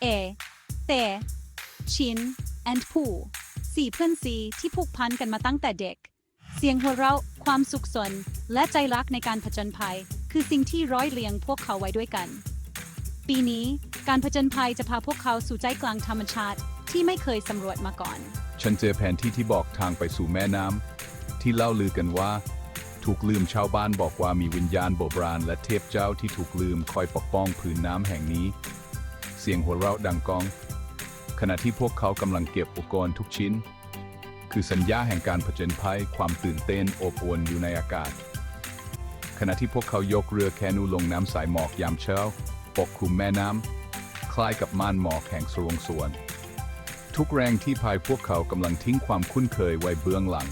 เอเตชิน and ผู้สี่เพื่อนซีที่ผูกพันกันมาตั้งแต่เด็ก เสียงหัวเราะความสุขสน และใจรักในการผจญภัย คือสิ่งที่ร้อยเรียงพวกเขาไว้ด้วยกัน ปีนี้การผจญภัยจะพาพวกเขาสู่ใจกลางธรรมชาติที่ไม่เคยสำรวจมาก่อน ฉันเจอแผนที่ที่บอกทางไปสู่แม่น้ำที่เล่าลือกันว่า ถูกลืมชาวบ้านบอกว่ามีวิญญาณโบราณและเทพเจ้าที่ถูกลืมคอยปกป้องผืนน้ำแห่งนี้ เสียงหัวเราะดังก้อง ขณะที่พวกเขากำลังเก็บอุปกรณ์ทุกชิ้น คือสัญญาแห่งการผจญภัยความตื่นเต้นอบอวลอยู่ในอากาศ ขณะที่พวกเขายกเรือแคนูลงน้ำสายหมอกยามเช้า ปกคลุมแม่น้ำคล้ายกับม่านหมอกแห่งสรวงสวน ทุกแรงที่พายพวกเขากำลังทิ้งความคุ้นเคยไว้เบื้องหลัง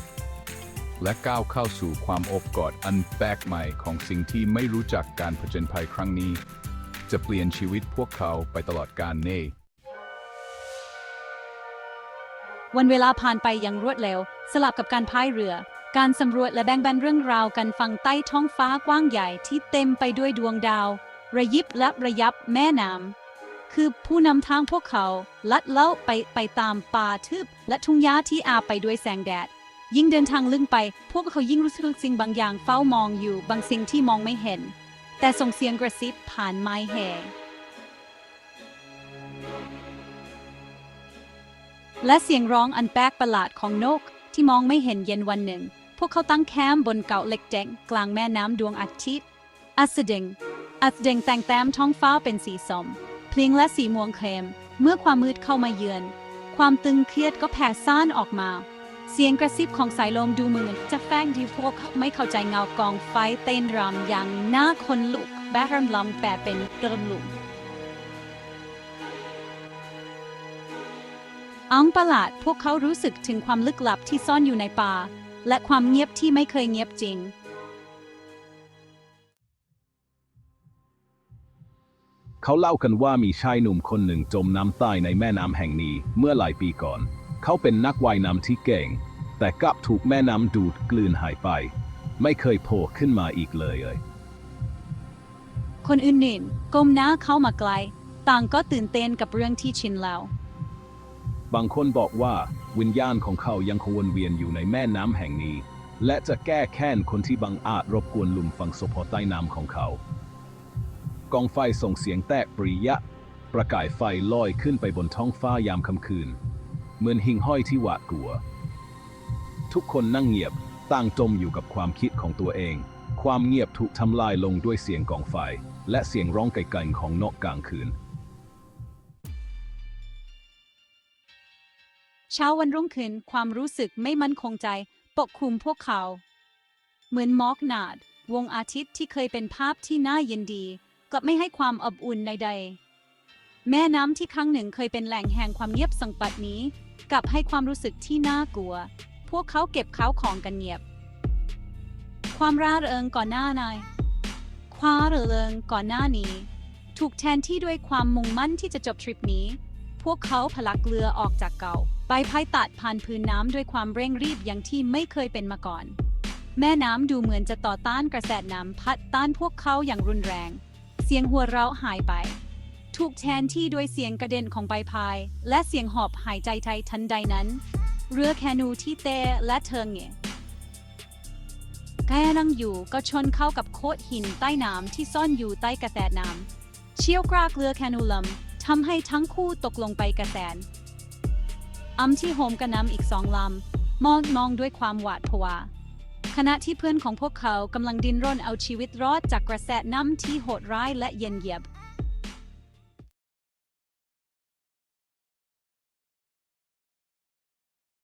และก้าวเข้าสู่ความอบกอดอันแปลกใหม่ของสิ่งที่ไม่รู้จักการผจญภัยครั้งนี้ จะเปลี่ยนชีวิตพวกเขาไปตลอดกาลเน่ วันเวลาผ่านไปอย่างรวดเร็ว สลับกับการพายเรือ การสำรวจและแบ่งปันเรื่องราวกันฟังใต้ท้องฟ้ากว้างใหญ่ที่เต็มไปด้วยดวงดาว ระยิบและระยับแม่น้ำคือผู้นำทางพวกเขา ลัดเล่าไปไปตามป่าทึบ และทุ่งหญ้าที่อาบไปด้วยแสงแดด ยิ่งเดินทางลึกไป พวกเขายิ่งรู้สึกสิ่งบางอย่างเฝ้ามองอยู่บางสิ่งที่มองไม่เห็น แต่ส่งเสียงกระซิบผ่านไม้แห่และเสียงร้องอันแปลกประหลาดของนกที่มองไม่เห็นเย็นวันหนึ่ง พวกเขาตั้งแคมป์บนเกาะเล็กแดงกลางแม่น้ำดวงอาทิตย์อัสดิงอัสดิงแต่งแต้มท้องฟ้าเป็นสีส้มพลิงและสีม่วงเข้มเมื่อความมืดเข้ามาเยือน ความตึงเครียดก็แผ่ซ่านออกมา เสียงกระซิบของสายลมดูเหมือนจะแฝงที่พวกเขาไม่เข้าใจเงากองไฟเต้นรำอย่างน่าคนลุกแบรมลำแปลเป็นกระลุมอังประหลาดพวกเขารู้สึกถึงความลึกลับที่ซ่อนอยู่ในป่า และความเงียบที่ไม่เคยเงียบจริง เขาเล่ากันว่ามีชายหนุ่มคนหนึ่งจมน้ำตายในแม่น้ำแห่งนี้เมื่อหลายปีก่อน เขาเป็นนักว่ายน้ำที่เก่ง แต่กลับถูกแม่น้ำดูดกลืนหายไป ไม่เคยโผล่ขึ้นมาอีกเลยเลย คนอื่นๆก้มหน้าเข้ามาไกล ต่างก็ตื่นเต้นกับเรื่องที่ชินแล้ว บางคนบอกว่าวิญญาณของเขายังคงวนเวียนอยู่ในแม่น้ำแห่งนี้ และจะแก้แค้นคนที่บังอาจรบกวนหลุมฝังศพใต้น้ำของเขา กองไฟส่งเสียงแตกปริยะ ประกายไฟลอยขึ้นไปบนท้องฟ้ายามค่ำคืน เหมือนหิ่งห้อยที่หวาดกลัว ทุกคนนั่งเงียบต่างจมอยู่กับความคิดของตัวเอง ความเงียบถูกทำลายลงด้วยเสียงกองไฟ และเสียงร้องไกลๆของนกกลางคืน เช้าวันรุ่งขึ้นความรู้สึกไม่มั่นคงใจ ปกคลุมพวกเขา เหมือนมอกนาด วงอาทิตย์ที่เคยเป็นภาพที่น่ายินดีกลับไม่ให้ความอบอุ่นใด ๆ แม่น้ำที่ครั้งหนึ่งเคยเป็นแหล่งแห่งความเงียบสังปัดนี้กลับให้ความรู้สึกที่น่ากลัว พวกเขาเก็บข้าวของกันเงียบ ความร่าเริงก่อนหน้านายความร่าเริงก่อนหน้านี้ ถูกแทนที่ด้วยความมุ่งมั่นที่จะจบทริปนี้ พวกเขาผลักเรือออกจากเก่าไปพายตัดผ่านพื้นน้ำด้วยความเร่งรีบอย่างที่ไม่เคยเป็นมาก่อน แม่น้ำดูเหมือนจะต่อต้านกระแสน้ำพัดต้านพวกเขาอย่างรุนแรง เสียงหัวเราะหายไป ถูกแทนที่ด้วยเสียงกระเด็นของใบพาย และเสียงหอบหายใจไทยทันใดนั้น เรือแคนูที่เตและเทิงเงแค่นั่งอยู่ก็ชนเข้ากับโคดหินใต้น้ำที่ซ่อนอยู่ใต้กระแสน้ำเชี่ยวกรากเรือแคนูลัมทำให้ทั้งคู่ตกลงไปกระแสนอัมที่โฮมกระนำอีกสองลำมองมองด้วยความหวาดผวาขณะที่เพื่อนของพวกเขากำลังดิ้นรนเอาชีวิตรอดจากกระแสน้ำที่โหดร้ายและเย็นเยียบ